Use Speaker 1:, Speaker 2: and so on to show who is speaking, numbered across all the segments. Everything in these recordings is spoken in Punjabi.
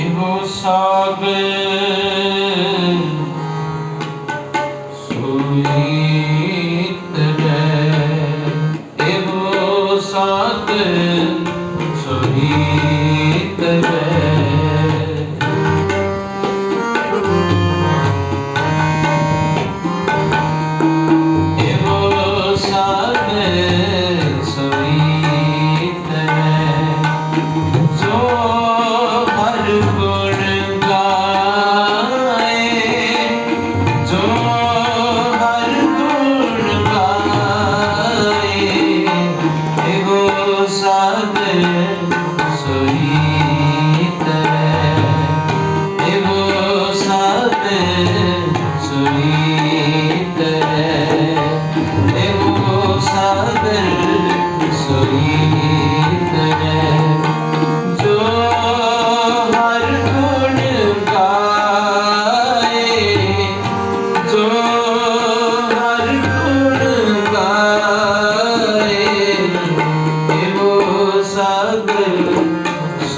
Speaker 1: ਇਹੋ ਸਾਗਰ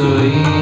Speaker 1: soy.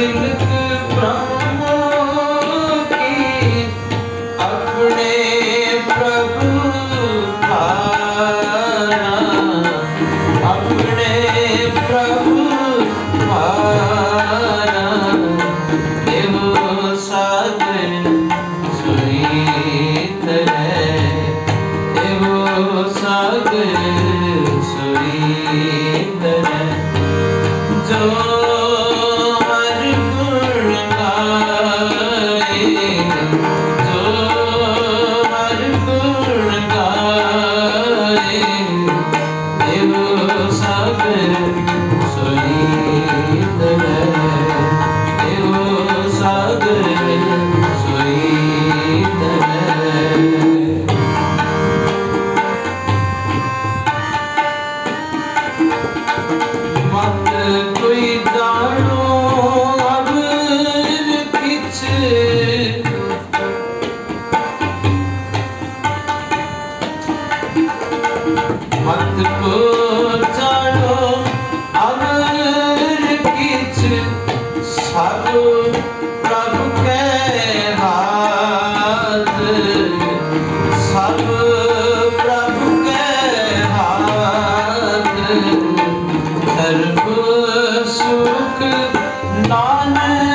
Speaker 1: ਤਿਲਕ ਪ੍ਰਾਣ No. my